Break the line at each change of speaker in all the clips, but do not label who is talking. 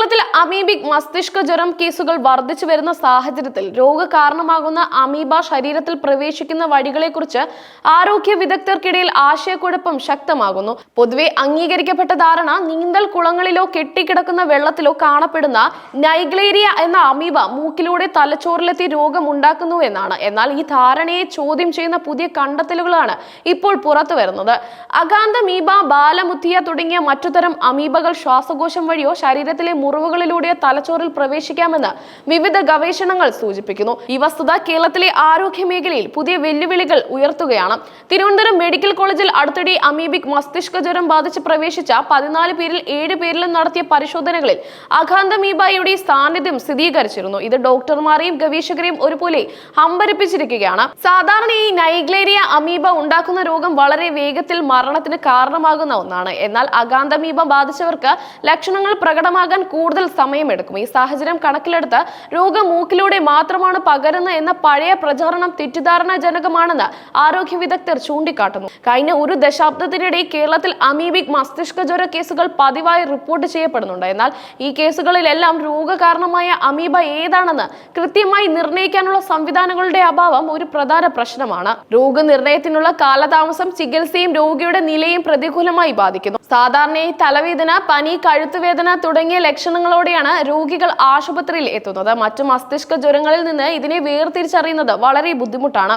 കേരളത്തിൽ അമീബിക് മസ്തിഷ്ക ജ്വരം കേസുകൾ വർദ്ധിച്ചു വരുന്ന സാഹചര്യത്തിൽ രോഗകാരണമാകുന്ന അമീബ ശരീരത്തിൽ പ്രവേശിക്കുന്ന വഴികളെക്കുറിച്ച് ആരോഗ്യ വിദഗ്ധർക്കിടയിൽ ആശയക്കുഴപ്പം ശക്തമാകുന്നു. പൊതുവെ അംഗീകരിക്കപ്പെട്ട ധാരണ നീന്തൽ കുളങ്ങളിലോ കെട്ടിക്കിടക്കുന്ന വെള്ളത്തിലോ കാണപ്പെടുന്ന നൈഗ്ലേരിയ എന്ന അമീബ മൂക്കിലൂടെ തലച്ചോറിലെത്തി രോഗമുണ്ടാക്കുന്നു എന്നാണ്. എന്നാൽ ഈ ധാരണയെ ചോദ്യം ചെയ്യുന്ന പുതിയ കണ്ടെത്തലുകളാണ് ഇപ്പോൾ പുറത്തു വരുന്നത്. അകാന്തമീബ ബാലമുത്തിയ തുടങ്ങിയ മറ്റുതരം അമീബകൾ ശ്വാസകോശം വഴിയോ ശരീരത്തിലെ മുറിവുകളിലൂടെയോ തലച്ചോറിൽ പ്രവേശിക്കാമെന്ന് വിവിധ ഗവേഷണങ്ങൾ സൂചിപ്പിക്കുന്നു. ഈ വസ്തുത കേരളത്തിലെ ആരോഗ്യ മേഖലയിൽ പുതിയ വെല്ലുവിളികൾ ഉയർത്തുകയാണ്. തിരുവനന്തപുരം മെഡിക്കൽ കോളേജിൽ അടുത്തിടെ അമീബിക് മസ്തിഷ്ക ജ്വരം ബാധിച്ച് പ്രവേശിച്ച പതിനാല് പേരിൽ ഏഴ് പേരിലും നടത്തിയ പരിശോധനകളിൽ അഖാന്തമീബായുടെ സാന്നിധ്യം സ്ഥിരീകരിച്ചിരുന്നു. ഇത് ഡോക്ടർമാരെയും ഗവേഷകരെയും ഒരുപോലെ ഹമ്പരിപ്പിച്ചിരിക്കുകയാണ് സാധാരണ ഈ നൈഗ്ലേരിയ അമീബ ഉണ്ടാക്കുന്ന രോഗം വളരെ വേഗത്തിൽ മരണത്തിന് കാരണമാകുന്ന ഒന്നാണ്. എന്നാൽ അഗാന്തമീബ ബാധിച്ചവർക്ക് ലക്ഷണങ്ങൾ പ്രകടമാകാൻ കൂടുതൽ സമയമെടുക്കും ഈ സാഹചര്യം കണക്കിലെടുത്ത് രോഗം മൂക്കിലൂടെ മാത്രമാണ് പകരുന്നത് എന്ന പഴയ പ്രചാരണം തെറ്റിദ്ധാരണാജനകമാണെന്ന് ആരോഗ്യ വിദഗ്ധർ ചൂണ്ടിക്കാട്ടുന്നു. കഴിഞ്ഞ ഒരു ദശാബ്ദത്തിനിടെ കേരളത്തിൽ അമീബിക് മസ്തിഷ്ക ജ്വര കേസുകൾ പതിവായി റിപ്പോർട്ട് ചെയ്യപ്പെടുന്നുണ്ട്. എന്നാൽ ഈ കേസുകളിലെല്ലാം രോഗകാരണമായ അമീബ ഏതാണെന്ന് കൃത്യമായി നിർണയിക്കാനുള്ള സംവിധാനങ്ങളുടെ അഭാവം ഒരു പ്രധാന പ്രശ്നമാണ്. രോഗനിർണയത്തിനുള്ള കാലതാമസം ചികിത്സയും രോഗിയുടെ നിലയും പ്രതികൂലമായി ബാധിക്കുന്നു. സാധാരണയായി തലവേദന പനി കഴുത്തുവേദന തുടങ്ങിയ ലക്ഷണങ്ങളോടെയാണ് രോഗികൾ ആശുപത്രിയിൽ എത്തുന്നത്. മറ്റു മസ്തിഷ്ക ജ്വരങ്ങളിൽ നിന്ന് ഇതിനെ വേർതിരിച്ചറിയുന്നത് വളരെ ബുദ്ധിമുട്ടാണ്.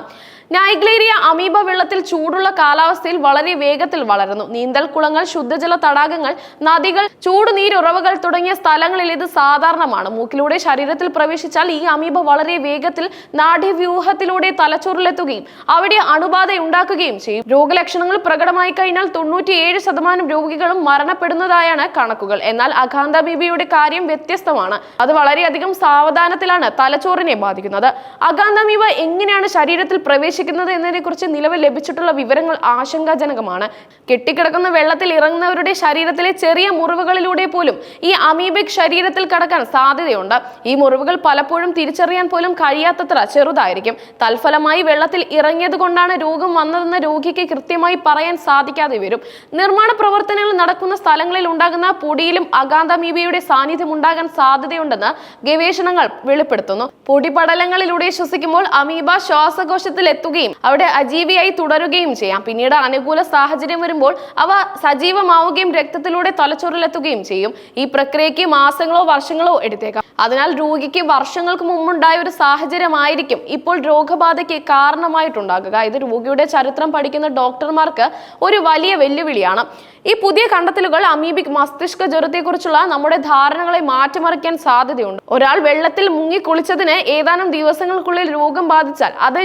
നൈഗ്ലേരിയ അമീബ വെള്ളത്തിൽ ചൂടുള്ള കാലാവസ്ഥയിൽ വളരെ വേഗത്തിൽ വളരുന്നു. നീന്തൽ കുളങ്ങൾ ശുദ്ധജല തടാകങ്ങൾ നദികൾ ചൂടുനീരുറവകൾ തുടങ്ങിയ സ്ഥലങ്ങളിൽ ഇത് സാധാരണമാണ്. മൂക്കിലൂടെ ശരീരത്തിൽ പ്രവേശിച്ചാൽ ഈ അമീബ വളരെ വേഗത്തിൽ നാഡ്യവ്യൂഹത്തിലൂടെ തലച്ചോറിലെത്തുകയും അവിടെ അണുബാധ ഉണ്ടാക്കുകയും ചെയ്യും. രോഗലക്ഷണങ്ങൾ പ്രകടമായി കഴിഞ്ഞാൽ തൊണ്ണൂറ്റിയേഴ് ശതമാനം രോഗികളും മരണപ്പെടുന്നതായാണ് കണക്കുകൾ. എന്നാൽ അഗാന്തമീബയുടെ കാര്യം വ്യത്യസ്തമാണ്. അത് വളരെയധികം സാവധാനത്തിലാണ് തലച്ചോറിനെ ബാധിക്കുന്നത്. അഗാന്തമീബ എങ്ങനെയാണ് ശരീരത്തിൽ പ്രവേശിക്കുന്നത്? എന്നതിനെക്കുറിച്ച് നിലവിൽ ലഭിച്ചിട്ടുള്ള വിവരങ്ങൾ ആശങ്കാജനകമാണ്. കെട്ടിക്കിടക്കുന്ന വെള്ളത്തിൽ ഇറങ്ങുന്നവരുടെ ശരീരത്തിലെ ചെറിയ മുറിവുകളിലൂടെ പോലും ഈ അമീബിക് ശരീരത്തിൽ കടക്കാൻ സാധ്യതയുണ്ട്. ഈ മുറിവുകൾ പലപ്പോഴും തിരിച്ചറിയാൻ പോലും കഴിയാത്തത്ര ചെറുതായിരിക്കും. തൽഫലമായി വെള്ളത്തിൽ ഇറങ്ങിയത് കൊണ്ടാണ് രോഗം വന്നതെന്ന് രോഗിക്ക് കൃത്യമായി പറയാൻ സാധിക്കാതെ വരും. നിർമ്മാണ പ്രവർത്തനങ്ങൾ നടക്കുന്ന സ്ഥലങ്ങളിൽ ഉണ്ടാകുന്ന പൊടിയിലും അഗാന്തമീബയുടെ സാന്നിധ്യം ഉണ്ടാകാൻ സാധ്യതയുണ്ടെന്ന് ഗവേഷണങ്ങൾ വെളിപ്പെടുത്തുന്നു. പൊടിപടലങ്ങളിലൂടെ ശ്വസിക്കുമ്പോൾ അമീബ ശ്വാസകോശത്തിൽ എത്തുകയും അവിടെ അജീവിയായി തുടരുകയും ചെയ്യാം. പിന്നീട് അനുകൂല സാഹചര്യം വരുമ്പോൾ അവ സജീവമാവുകയും രക്തത്തിലൂടെ തലച്ചോറിലെത്തുകയും ചെയ്യും. ഈ പ്രക്രിയയ്ക്ക് മാസങ്ങളോ വർഷങ്ങളോ എടുത്തേക്കാം. അതിനാൽ രോഗിക്ക് വർഷങ്ങൾക്ക് മുമ്പുണ്ടായ ഒരു സാഹചര്യമായിരിക്കും ഇപ്പോൾ രോഗബാധയ്ക്ക് കാരണമായിട്ടുണ്ടാകുക. ഇത് രോഗിയുടെ ചരിത്രം പഠിക്കുന്ന ഡോക്ടർമാർക്ക് ഒരു വലിയ വെല്ലുവിളിയാണ്. ഈ പുതിയ കണ്ടെത്തലുകൾ അമീബിക് മസ്തിഷ്ക ജ്വരത്തെക്കുറിച്ചുള്ള നമ്മുടെ ധാരണകളെ മാറ്റിമറിക്കാൻ സാധ്യതയുണ്ട്. ഒരാൾ വെള്ളത്തിൽ മുങ്ങി കുളിച്ചതിന് ഏതാനും ദിവസങ്ങൾക്കുള്ളിൽ രോഗം ബാധിച്ചാൽ അത്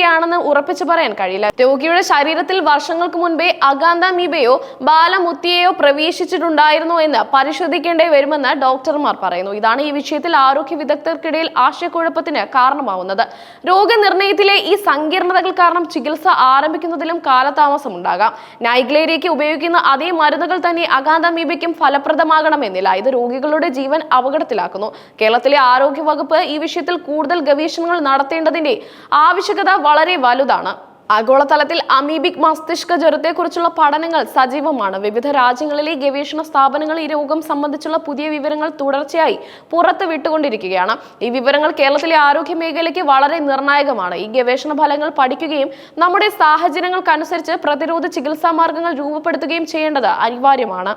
നൈഗലേരിയാണെന്ന് ഉറപ്പിച്ചു പറയാൻ കഴിയില്ല. രോഗിയുടെ ശരീരത്തിൽ വർഷങ്ങൾക്ക് മുൻപേ അഗാന്തമീബയോ ബാലമുത്തിയെയോ പ്രവേശിച്ചിട്ടുണ്ടായിരുന്നു എന്ന് പരിശോധിക്കേണ്ടി വരുമെന്ന് ഡോക്ടർമാർ പറയുന്നു. ഇതാണ് ഈ വിഷയത്തിൽ ആരോഗ്യ വിദഗ്ധർക്കിടയിൽ ആശയക്കുഴപ്പത്തിന് കാരണമാവുന്നത്. രോഗനിർണയത്തിലെ ഈ സങ്കീർണതകൾ കാരണം ചികിത്സ ആരംഭിക്കുന്നതിലും കാലതാമസം ഉണ്ടാകാം നൈഗ്ലേരിയയ്ക്ക് ഉപയോഗിക്കുന്ന അതേ മരുന്നുകൾ തന്നെ അഗാന്തമീബയ്ക്കും ഫലപ്രദമാകണമെന്നില്ല. ഇത് രോഗികളുടെ ജീവൻ അപകടത്തിലാക്കുന്നു. കേരളത്തിലെ ആരോഗ്യ വകുപ്പ് ഈ വിഷയത്തിൽ കൂടുതൽ ഗവേഷണങ്ങൾ നടത്തേണ്ടതിന്റെ ആവശ്യകത വളരെ വലുതാണ്. ആഗോളതലത്തിൽ അമീബിക് മസ്തിഷ്ക ജ്വരത്തെക്കുറിച്ചുള്ള പഠനങ്ങൾ സജീവമാണ്. വിവിധ രാജ്യങ്ങളിലെ ഗവേഷണ സ്ഥാപനങ്ങൾ ഈ രോഗം സംബന്ധിച്ചുള്ള പുതിയ വിവരങ്ങൾ തുടർച്ചയായി പുറത്തു വിട്ടുകൊണ്ടിരിക്കുകയാണ്. ഈ വിവരങ്ങൾ കേരളത്തിലെ ആരോഗ്യ മേഖലയ്ക്ക് വളരെ നിർണായകമാണ്. ഈ ഗവേഷണ ഫലങ്ങൾ പഠിക്കുകയും നമ്മുടെ സാഹചര്യങ്ങൾക്കനുസരിച്ച് പ്രതിരോധ ചികിത്സാ മാർഗങ്ങൾ രൂപപ്പെടുത്തുകയും ചെയ്യേണ്ടത് അനിവാര്യമാണ്.